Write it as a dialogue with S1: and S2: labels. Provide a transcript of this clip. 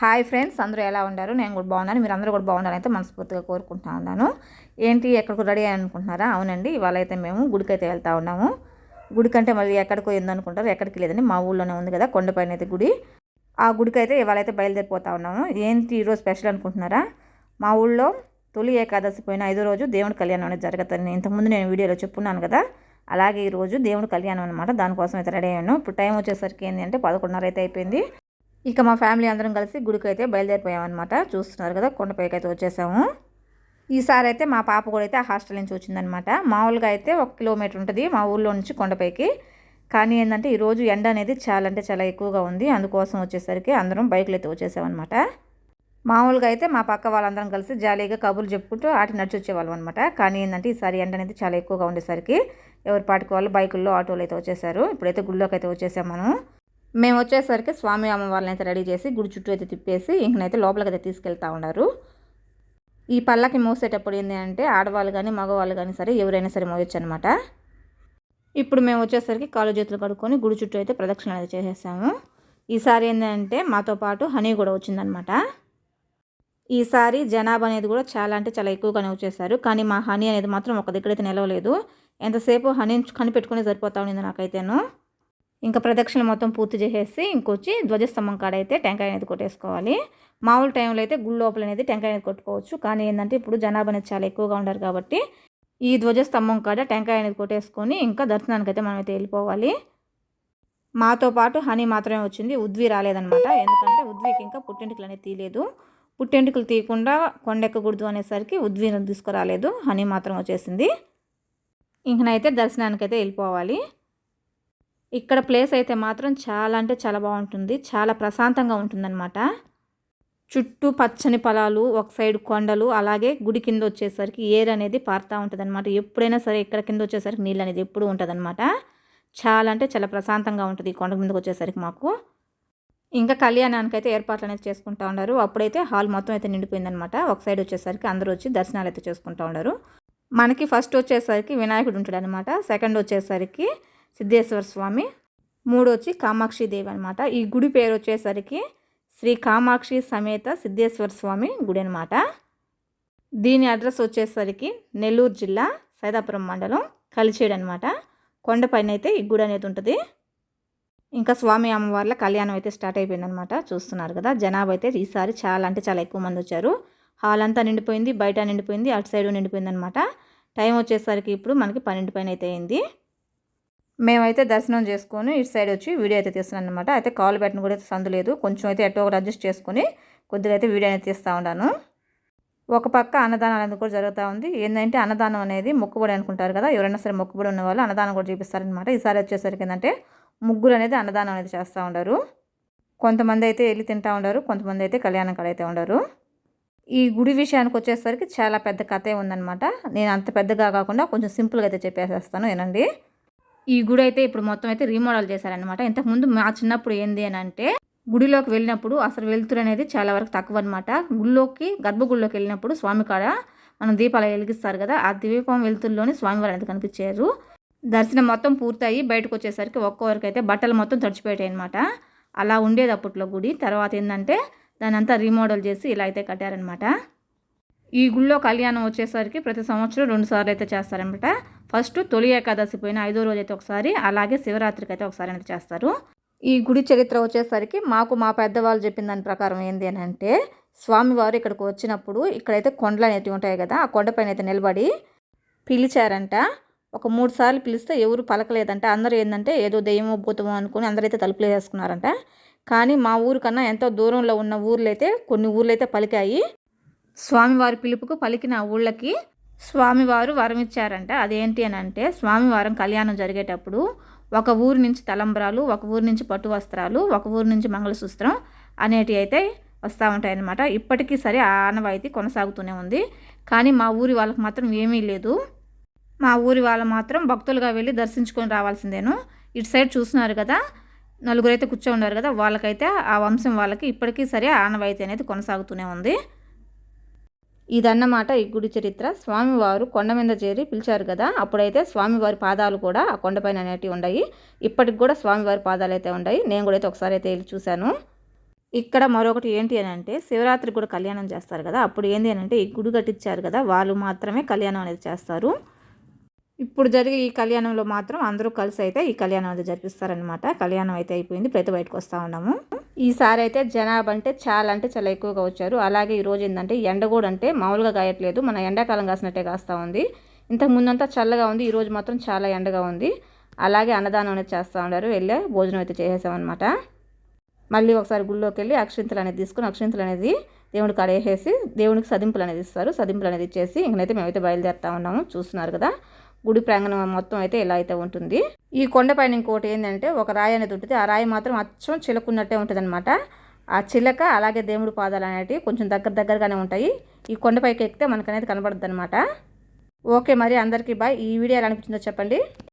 S1: Hi friends అందరూ ఎలా ఉన్నారు? నేను కూడా బాగున్నాను. మీరు అందరూ కూడా బాగున్నారని అయితే మనస్ఫూర్తిగా కోరుకుంటా ఉన్నాను. ఏంటి ఎక్కడికి రెడీ అయ్యాను అనుకుంటున్నారా? అవునండి ఇవాళ అయితే మేము గుడికి అయితే వెళ్తూ ఉన్నాము. గుడికంటే మళ్ళీ ఎక్కడికో ఏందనుకుంటారు ఎక్కడికి లేదండి మా ఊళ్ళోనే ఉంది కదా కొండపైన అయితే గుడి. ఆ గుడికి అయితే ఇవాళ అయితే బయలుదేరిపోతా ఉన్నాము. ఏంటి ఈరోజు స్పెషల్ అనుకుంటున్నారా? మా ఊళ్ళో తొలి ఏకాదశి పోయిన ఐదో రోజు దేవుడి కళ్యాణం అనేది జరుగుతుంది ఇంతకుముందు నేను వీడియోలో చెప్పున్నాను కదా. అలాగే ఈరోజు దేవుడి కళ్యాణం అనమాట దానికోసం అయితే రెడీ అయ్యాను. ఇప్పుడు టైం వచ్చేసరికి ఏంటి అంటే పదకొండున్నర అయితే అయిపోయింది. ఇక మా ఫ్యామిలీ అందరం కలిసి గుడికి అయితే బయలుదేరిపోయామన్నమాట. చూస్తున్నారు కదా కొండపైకి అయితే వచ్చేసాము. ఈసారి అయితే మా పాప కూడా అయితే హాస్టల్ నుంచి వచ్చిందనమాట మామూలుగా అయితే ఒక కిలోమీటర్ ఉంటుంది మా ఊళ్ళో నుంచి కొండపైకి. కానీ ఏంటంటే ఈరోజు ఎండ అనేది చాలా అంటే చాలా ఎక్కువగా ఉంది. అందుకోసం వచ్చేసరికి అందరం బైకులు అయితే వచ్చేసామన్నమాట. మామూలుగా అయితే మా పక్క వాళ్ళందరం కలిసి జాలీగా కబుర్లు చెప్పుకుంటూ ఆట నడిచి వచ్చేవాళ్ళం అనమాట కానీ ఏంటంటే ఈసారి ఎండ అనేది చాలా ఎక్కువగా ఉండేసరికి ఎవరి పాటికి వాళ్ళు బైకుల్లో ఆటోలు అయితే వచ్చేసారు. ఇప్పుడైతే గుళ్ళోకి అయితే వచ్చేసాం మనం. మేము వచ్చేసరికి స్వామి అమ్మవారిని అయితే రెడీ చేసి గుడి చుట్టూ అయితే తిప్పేసి ఇంకనైతే లోపలికి అయితే తీసుకెళ్తా ఉన్నారు. ఈ పళ్ళకి మోసేటప్పుడు ఏంటి అంటే ఆడవాళ్ళు కానీ మగవాళ్ళు కానీ సరే ఎవరైనా సరే మోయొచ్చు అనమాట ఇప్పుడు మేము వచ్చేసరికి కాలు చేతులు కడుక్కొని గుడి చుట్టూ అయితే ప్రదక్షిణ అయితే చేసేసాము. ఈసారి ఏంటంటే మాతో పాటు హనీ కూడా వచ్చిందనమాట ఈసారి జనాభా అనేది కూడా చాలా అంటే చాలా ఎక్కువగానే వచ్చేసారు. కానీ మా హనీ అనేది మాత్రం ఒక దగ్గర అయితే నిలవలేదు. ఎంతసేపు హనీ కనిపెట్టుకునే సరిపోతా ఉండింది నాకైతేను. ఇంకా ప్రదక్షిణ మొత్తం పూర్తి చేసేసి ఇంకొచ్చి ధ్వజస్తంభం కాడ అయితే టెంకాయ అనేది కొట్టేసుకోవాలి. మామూలు టైంలో అయితే గుడి లోపల అనేది టెంకాయ అనేది కొట్టుకోవచ్చు. కానీ ఏంటంటే ఇప్పుడు జనాభా అనేది చాలా ఎక్కువగా ఉండరు కాబట్టి ఈ ధ్వజస్తంభం కాడ టెంకాయ అనేది కొట్టేసుకొని ఇంకా దర్శనానికి అయితే మనమైతే వెళ్ళిపోవాలి. మాతో పాటు హనీ మాత్రమే వచ్చింది. ఉద్వి రాలేదనమాట ఎందుకంటే ఉద్వికి ఇంకా పుట్టింటికలు అనేది తీయలేదు. పుట్టెంటుకలు తీయకుండా కొండెక్కకూడదు అనేసరికి ఉద్వీనం తీసుకురాలేదు. హనీ మాత్రం వచ్చేసింది. ఇంకనైతే దర్శనానికి అయితే వెళ్ళిపోవాలి. ఇక్కడ ప్లేస్ అయితే మాత్రం చాలా అంటే చాలా బాగుంటుంది. చాలా ప్రశాంతంగా ఉంటుందన్నమాట. చుట్టూ పచ్చని పొలాలు ఒక సైడ్ కొండలు అలాగే గుడి కింద వచ్చేసరికి ఏర్ అనేది పారుతూ ఉంటుంది అనమాట ఎప్పుడైనా సరే ఇక్కడ కింద వచ్చేసరికి నీళ్ళు అనేది ఎప్పుడు ఉంటుంది అనమాట చాలా అంటే చాలా ప్రశాంతంగా ఉంటుంది ఈ కొండ మీదకి వచ్చేసరికి మాకు. ఇంకా కళ్యాణానికి అయితే ఏర్పాట్లు అనేది చేసుకుంటూ ఉన్నారు. అప్పుడైతే హాల్ మొత్తం అయితే నిండిపోయిందనమాట ఒక సైడ్ వచ్చేసరికి అందరూ వచ్చి దర్శనాలు అయితే చేసుకుంటూ ఉన్నారు. మనకి ఫస్ట్ వచ్చేసరికి వినాయకుడు ఉంటాడు అనమాట సెకండ్ వచ్చేసరికి సిద్ధేశ్వర స్వామి మూడు వచ్చి కామాక్షి దేవి అనమాట ఈ గుడి పేరు వచ్చేసరికి శ్రీ కామాక్షి సమేత సిద్ధేశ్వర స్వామి గుడి అనమాట దీని అడ్రస్ వచ్చేసరికి నెల్లూరు జిల్లా సైదాపురం మండలం కలిచేడు అనమాట కొండపైన అయితే ఈ గుడి అనేది ఉంటుంది. ఇంకా స్వామి అమ్మవార్ల కళ్యాణం అయితే స్టార్ట్ అయిపోయిందనమాట చూస్తున్నారు కదా జనాభా అయితే ఈసారి చాలా అంటే చాలా ఎక్కువ మంది వచ్చారు. హాల్ అంతా నిండిపోయింది బయట నిండిపోయింది అటు సైడ్ నిండిపోయింది అనమాట టైం వచ్చేసరికి ఇప్పుడు మనకి పన్నెండు పైన అయితే అయింది. మేమైతే దర్శనం చేసుకొని ఇటు సైడ్ వచ్చి వీడియో అయితే తీస్తున్నాను అనమాట అయితే కాల్ పెట్టిన కూడా సందు లేదు. కొంచెం అయితే ఎటో ఒకటి అడ్జస్ట్ చేసుకొని కొద్దిగా అయితే వీడియో అనేది తీస్తూ ఉన్నాను. ఒక పక్క అన్నదానం అనేది కూడా జరుగుతూ ఉంది. ఏంటంటే అన్నదానం అనేది మొక్కుబడి అనుకుంటారు కదా ఎవరైనా సరే మొక్కుబడి ఉన్న వాళ్ళు అన్నదానం కూడా చూపిస్తారనమాట ఈసారి వచ్చేసరికి ఏంటంటే ముగ్గురు అనేది అన్నదానం అనేది చేస్తూ ఉండరు. కొంతమంది అయితే వెళ్ళి తింటూ ఉండరు కొంతమంది అయితే కళ్యాణం కాడ అయితే ఉండరు. ఈ గుడి విషయానికి వచ్చేసరికి చాలా పెద్ద కథే ఉందన్నమాట. నేను అంత పెద్దగా కాకుండా కొంచెం సింపుల్గా అయితే చెప్పేసేస్తాను ఏనండి ఈ గుడి అయితే ఇప్పుడు మొత్తం అయితే రీమోడల్ చేశారనమాట ఇంతకుముందు మా చిన్నప్పుడు ఏంది అని అంటే గుడిలోకి వెళ్ళినప్పుడు అసలు వెలుతురు అనేది చాలా వరకు తక్కువ అనమాట గుళ్ళోకి గర్భగుడిలోకి వెళ్ళినప్పుడు స్వామి కాడ మనం దీపాలు వెలిగిస్తారు కదా ఆ దీపం వెలుతురులోని స్వామివారు అనేది కనిపించారు? దర్శనం మొత్తం పూర్తయి బయటకు వచ్చేసరికి ఒక్కొక్కరికి అయితే బట్టలు మొత్తం తడిచిపోయాయి అనమాట అలా ఉండేది అప్పట్లో గుడి. తర్వాత ఏంటంటే దాని అంతా రీమోడల్ చేసి ఇలా అయితే కట్టారనమాట ఈ గుళ్ళో కళ్యాణం వచ్చేసరికి ప్రతి సంవత్సరం రెండు సార్లు అయితే చేస్తారనమాట ఫస్ట్ తొలి ఏకాదశి పోయిన ఐదో రోజు అయితే ఒకసారి అలాగే శివరాత్రికి అయితే ఒకసారి అయితే చేస్తారు. ఈ గుడి చరిత్ర వచ్చేసరికి మాకు మా పెద్దవాళ్ళు చెప్పిన దాని ప్రకారం ఏంటి అని అంటే స్వామివారు ఇక్కడికి వచ్చినప్పుడు ఇక్కడైతే కొండలు అనేవి ఉంటాయి కదా ఆ కొండపైన అయితే నిలబడి పిలిచారంట. ఒక మూడు సార్లు పిలిస్తే ఎవరు పలకలేదంట. అందరూ ఏంటంటే ఏదో దెయ్యమో భూతమో అనుకుని అందరైతే తలుపులు వేసుకున్నారంట కానీ మా ఊరు కన్నా ఎంతో దూరంలో ఉన్న ఊర్లు అయితే కొన్ని ఊర్లు అయితే పలికాయి. స్వామివారి పిలుపుకు పలికిన ఊళ్ళకి స్వామివారు వరం ఇచ్చారంట అదేంటి అని అంటే స్వామివారం కళ్యాణం జరిగేటప్పుడు ఒక ఊరి నుంచి తలంబ్రాలు ఒక ఊరి నుంచి పట్టు వస్త్రాలు ఒక ఊరి నుంచి మంగళసూత్రం అనేటివి అయితే వస్తూ ఉంటాయన్నమాట ఇప్పటికీ సరే ఆ ఆనవాయితీ కొనసాగుతూనే ఉంది. కానీ మా ఊరి వాళ్ళకి మాత్రం ఏమీ లేదు. మా ఊరి వాళ్ళు మాత్రం భక్తులుగా వెళ్ళి దర్శించుకొని రావాల్సిందేను. ఇటు సైడ్ చూస్తున్నారు కదా నలుగురైతే కూర్చో ఉన్నారు కదా వాళ్ళకైతే ఆ వంశం వాళ్ళకి ఇప్పటికీ సరే ఆనవాయితీ అనేది కొనసాగుతూనే ఉంది. ఇదన్నమాట ఈ గుడి చరిత్ర. స్వామివారు కొండ మీద చేరి పిలిచారు కదా అప్పుడైతే స్వామివారి పాదాలు కూడా ఆ కొండపైన అనేటివి ఉన్నాయి ఇప్పటికి కూడా స్వామివారి పాదాలు అయితే ఉన్నాయి నేను కూడా అయితే ఒకసారి అయితే వెళ్ళి చూశాను. ఇక్కడ మరొకటి ఏంటి అని అంటే శివరాత్రి కూడా కళ్యాణం చేస్తారు కదా అప్పుడు ఏంటి అని అంటే ఈ గుడి కట్టించారు కదా వాళ్ళు మాత్రమే కళ్యాణం అనేది చేస్తారు. ఇప్పుడు జరిగే ఈ కళ్యాణంలో మాత్రం అందరూ కలిసి అయితే ఈ కళ్యాణం అనేది జరిపిస్తారనమాట కళ్యాణం అయితే అయిపోయింది. ప్రతి బయటకు వస్తూ ఉన్నాము. ఈసారి అయితే జనాభా అంటే చాలా అంటే చాలా ఎక్కువగా వచ్చారు. అలాగే ఈరోజు ఏంటంటే ఎండ కూడా అంటే మామూలుగా కాయట్లేదు. మన ఎండాకాలం కాసినట్టే కాస్తూ ఉంది. ఇంతకు ముందంతా చల్లగా ఉంది. ఈరోజు మాత్రం చాలా ఎండగా ఉంది. అలాగే అన్నదానం అనేది చేస్తూ ఉన్నారు. వెళ్ళే భోజనం అయితే చేసేసామన్నమాట. మళ్ళీ ఒకసారి గుళ్ళోకి వెళ్ళి అక్షింతలు అనేది తీసుకుని అక్షింతలు అనేది దేవుడికి అడేసేసి దేవునికి సదింపులు అనేది ఇస్తారు. సదింపులు అనేది ఇచ్చేసి ఇంకనైతే మేమైతే బయలుదేరుతా ఉన్నాము. చూస్తున్నారు కదా. గుడి ప్రాంగణం మొత్తం అయితే ఇలా అయితే ఉంటుంది. ఈ కొండపైన ఇంకోటి ఏంటంటే ఒక రాయి అనేది ఉంటుంది. ఆ రాయి మాత్రం అచ్చం చిలకున్నట్టే ఉంటుంది అనమాట ఆ చిలక అలాగే దేవుడి పాదాలు అనేటివి కొంచెం దగ్గర దగ్గరగానే ఉంటాయి. ఈ కొండపైకి ఎక్కితే మనకనేది కనబడుతుంది అనమాట ఓకే మరి అందరికీ బాయ్. ఈ వీడియో ఎలా అనిపించిందో చెప్పండి.